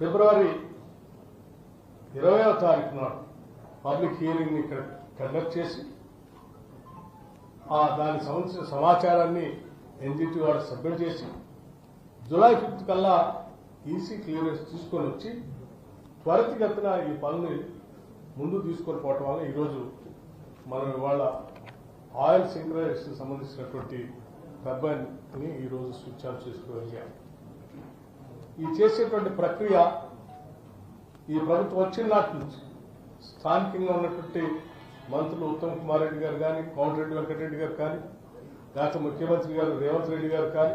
ఫిబ్రవరి ఇరవయో తారీఖు నాడు పబ్లిక్ హియరింగ్ ఇక్కడ కండక్ట్ చేసి ఆ దానికి సంబంధించిన సమాచారాన్ని ఎన్జిటి వాడు సబ్మిట్ చేసి జూలై ఫిఫ్త్ కల్లా ఈసీ క్లియరెన్స్ తీసుకొని వచ్చి త్వరితగతిన ఈ పనులు ముందు తీసుకొని పోవటం వల్ల ఈరోజు మనం ఇవాళ ఆయిల్ సింక్రైజేషన్ సంబంధించినటువంటి టర్బైన్ని ఈరోజు స్విచ్ ఆఫ్ చేసుకోగలిగాం ఈ చేసేటువంటి ప్రక్రియ ఈ ప్రభుత్వం వచ్చిన నాటి నుంచి స్థానికంగా ఉన్నటువంటి మంత్రులు ఉత్తమ్ కుమార్ రెడ్డి గారు కానీ కోమటిరెడ్డి వెంకటరెడ్డి గారు కానీ గత ముఖ్యమంత్రి గారు రేవంత్ రెడ్డి గారు కానీ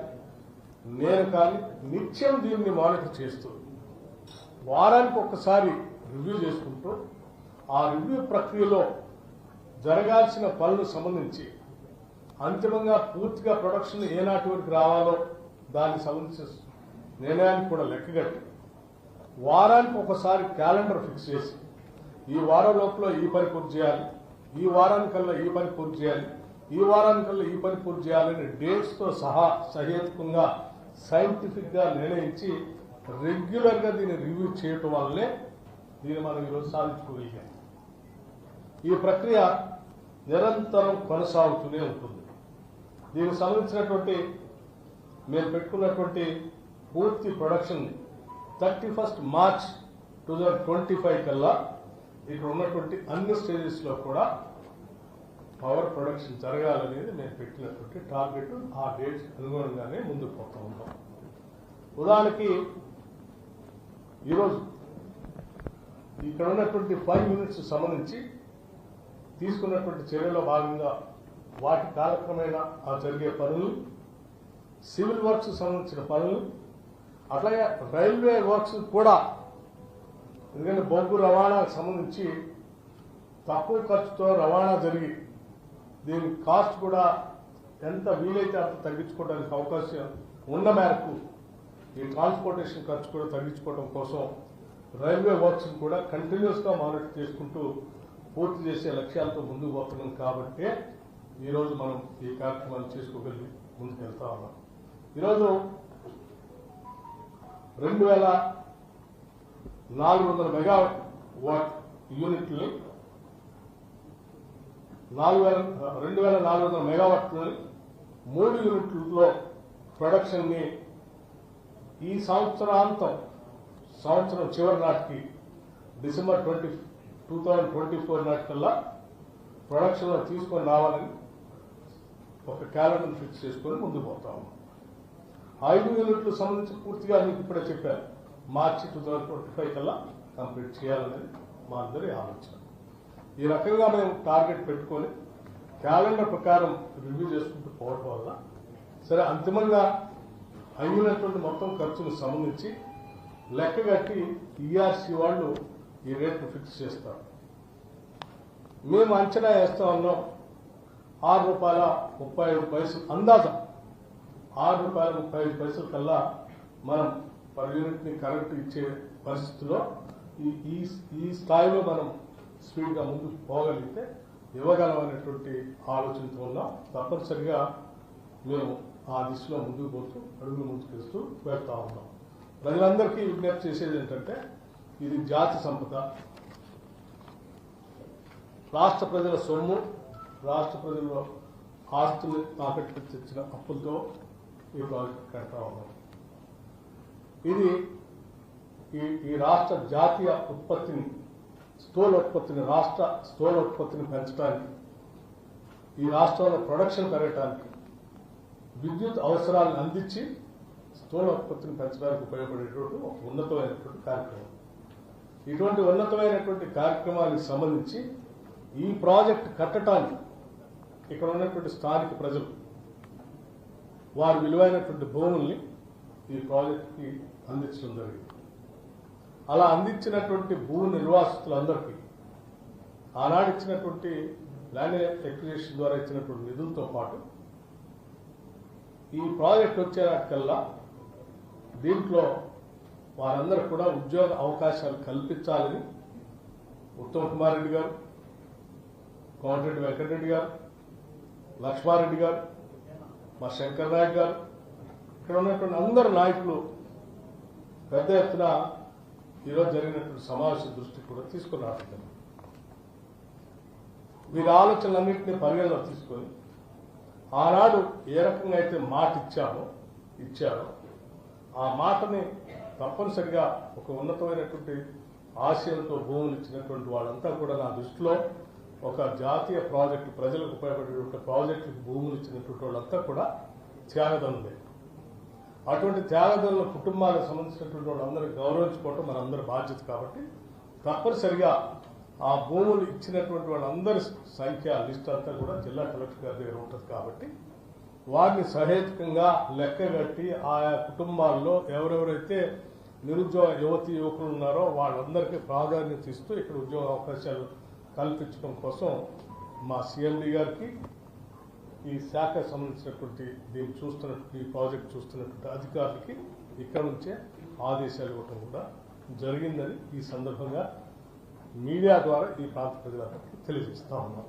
నేను కానీ నిత్యం దీన్ని మానిటర్ చేస్తూ వారానికి ఒక్కసారి రివ్యూ చేసుకుంటూ ఆ రివ్యూ ప్రక్రియలో జరగాల్సిన పనులకు సంబంధించి అంతిమంగా పూర్తిగా ప్రొడక్షన్ ఏనాటి వరకు రావాలో దానికి సంబంధించిన నిర్ణయానికి కూడా లెక్కగట్టి వారానికి ఒకసారి క్యాలెండర్ ఫిక్స్ చేసి ఈ వారం లోపల ఈ పని పూర్తి చేయాలి ఈ వారానికల్లా ఈ పని పూర్తి చేయాలి ఈ వారానికల్లా ఈ పని పూర్తి చేయాలని డేట్స్తో సహా సహేతుకంగా సైంటిఫిక్గా నిర్ణయించి రెగ్యులర్గా దీన్ని రివ్యూ చేయటం వల్లనే దీన్ని మనం ఈరోజు సాధించుకోగలిగాం. ఈ ప్రక్రియ నిరంతరం కొనసాగుతూనే ఉంటుంది. దీనికి సంబంధించినటువంటి మేము పెట్టుకున్నటువంటి పూర్తి production thirty first March two thousand twenty five కల్లా ఇక్కడ ఉన్నటువంటి అన్ని స్టేజెస్లో కూడా పవర్ ప్రొడక్షన్ జరగాలనేది మేము పెట్టినటువంటి టార్గెట్. ఆ డేట్స్ అనుగుణంగానే ముందుకు పోతా ఉన్నాం ఉదాహరణకి ఈరోజు ఇక్కడ ఉన్నటువంటి ఫైవ్ యూనిట్స్ సంబంధించి తీసుకున్నటువంటి చర్యలో భాగంగా వాటి కాలక్రమేణా ఆ జరిగే పనులు సివిల్ వర్క్స్ సంబంధించిన పనులు అట్లాగే రైల్వే వర్క్స్ కూడా ఎందుకంటే బొగ్గు రవాణాకు సంబంధించి తక్కువ ఖర్చుతో రవాణా జరిగి దీని కాస్ట్ కూడా ఎంత వీలైతే అంత తగ్గించుకోవడానికి అవకాశం ఉన్న మేరకు ఈ ట్రాన్స్పోర్టేషన్ ఖర్చు కూడా తగ్గించుకోవడం కోసం రైల్వే వర్క్స్ కూడా కంటిన్యూస్గా మానిటర్ చేసుకుంటూ పూర్తి చేసే లక్ష్యాలతో ముందుకు పోతున్నాం కాబట్టి ఈరోజు మనం ఈ కార్యక్రమాన్ని చేసుకోగలిగి ముందుకు వెళ్తా ఉన్నాం. ఈరోజు రెండు వేల నాలుగు వందల మెగా వాట్ యూనిట్లు నాలుగు వేల రెండు వేల నాలుగు వందల మెగావాట్లు మూడు యూనిట్లలో ప్రొడక్షన్ని ఈ సంవత్సరాంతం సంవత్సరం చివరి నాటికి December twenty two thousand twenty four నాటికల్లా ప్రొడక్షన్లో తీసుకొని రావాలని ఒక క్యాలెండర్ ఫిక్స్ చేసుకొని ముందుకు పోతాము. ఐదు యూనిట్లు సంబంధించి పూర్తిగా మీకు ఇప్పుడే చెప్పాను. March two thousand twenty five కల్లా కంప్లీట్ చేయాలనేది మా అందరి ఆలోచన. ఈ రకంగా మేము టార్గెట్ పెట్టుకొని క్యాలెండర్ ప్రకారం రివ్యూ చేసుకుంటూ పోవడం వల్ల సరే అంతిమంగా అయినటువంటి మొత్తం ఖర్చుకు సంబంధించి లెక్క కట్టి ఈఆర్సీ వాళ్ళు ఈ రేట్ను ఫిక్స్ చేస్తారు. మేము అంచనా వేస్తా ఉన్నాం. ఆరు రూపాయల ముప్పై ఐదు పైసలు అందాజం ఆరు రూపాయల ముప్పై ఐదు పైసల కల్లా మనం పర్ యూనిట్ని కరెంట్ ఇచ్చే పరిస్థితిలో ఈ ఈ స్థాయిలో మనం స్పీడ్గా ముందుకు పోగలిగితే ఇవ్వగలమనేటువంటి ఆలోచనతో ఉన్నాం. తప్పనిసరిగా మేము ఆ దిశలో ముందుకు పోతూ అడుగులు ముందుకేస్తూ వెళ్తా ఉన్నాం. ప్రజలందరికీ విజ్ఞప్తి చేసేది ఏంటంటే ఇది జాతి సంపద. రాష్ట్ర ప్రజల సొమ్ము రాష్ట్ర ప్రజల ఆస్తులు తాకట్టు తెచ్చిన అప్పులతో ఈ ప్రాజెక్ట్ కడతా ఉన్నాం ఇది ఈ ఈ రాష్ట్ర జాతీయ ఉత్పత్తిని స్థూల ఉత్పత్తిని రాష్ట్ర స్థూల ఉత్పత్తిని పెంచడానికి ఈ రాష్ట్రంలో ప్రొడక్షన్ పెరగటానికి విద్యుత్ అవసరాలను అందించి స్థూల ఉత్పత్తిని పెంచడానికి ఉపయోగపడేటువంటి ఒక ఉన్నతమైనటువంటి కార్యక్రమం. ఇటువంటి ఉన్నతమైనటువంటి కార్యక్రమానికి సంబంధించి ఈ ప్రాజెక్ట్ కట్టడానికి ఇక్కడ ఉన్నటువంటి స్థానిక ప్రజలు వారి విలువైనటువంటి భూముల్ని ఈ ప్రాజెక్ట్కి అందించడం జరిగింది. అలా అందించినటువంటి భూ నిర్వాసితులందరికీ ఆనాడు ఇచ్చినటువంటి ల్యాండ్ ఎక్విజిషన్ ద్వారా ఇచ్చినటువంటి నిధులతో పాటు ఈ ప్రాజెక్ట్ వచ్చేటికల్లా దీంట్లో వారందరూ కూడా ఉద్యోగ అవకాశాలు కల్పించాలని ఉత్తమ్ కుమార్ రెడ్డి గారు కోమటిరెడ్డి వెంకటరెడ్డి గారు లక్ష్మారెడ్డి గారు మా శంకర్ నాయక్ గారు ఇక్కడ ఉన్నటువంటి అందరు నాయకులు పెద్ద ఎత్తున ఈరోజు జరిగినటువంటి సమావేశం దృష్టికి కూడా తీసుకుని రావడం వీరి ఆలోచనలన్నింటినీ పరిగణలో తీసుకొని ఆనాడు ఏ రకంగా అయితే మాట ఇచ్చామో ఇచ్చారో ఆ మాటని తప్పనిసరిగా ఒక ఉన్నతమైనటువంటి ఆశయంతో భూములు ఇచ్చినటువంటి వాళ్ళంతా కూడా నా దృష్టిలో ఒక జాతీయ ప్రాజెక్టు ప్రజలకు ఉపయోగపడేటువంటి ప్రాజెక్టులకు భూములు ఇచ్చినటువంటి వాళ్ళంతా కూడా త్యాగదనులే అటువంటి త్యాగదనుల కుటుంబాలకు సంబంధించినటువంటి వాళ్ళందరూ గౌరవించుకోవటం మనందరి బాధ్యత కాబట్టి తప్పనిసరిగా ఆ భూములు ఇచ్చినటువంటి వాళ్ళందరి సంఖ్య లిస్ట్ అంతా కూడా జిల్లా కలెక్టర్ గారి దగ్గర ఉంటుంది కాబట్టి వారిని సహేతుకంగా లెక్కగట్టి ఆయా కుటుంబాల్లో ఎవరెవరైతే నిరుద్యోగ యువతి యువకులు ఉన్నారో వాళ్ళందరికీ ప్రాధాన్యత ఇస్తూ ఇక్కడ ఉద్యోగ అవకాశాలు కల్పించడం కోసం మా సిఎండి గారికి ఈ శాఖ సంబంధించినటువంటి దీన్ని చూస్తున్నటువంటి ఈ ప్రాజెక్ట్ చూస్తున్నటువంటి అధికారులకి ఇక్కడ నుంచే ఆదేశాలు ఇవ్వటం కూడా జరిగిందని ఈ సందర్భంగా మీడియా ద్వారా ఈ ప్రాంత ప్రజలందరికీ తెలియజేస్తా ఉన్నాం.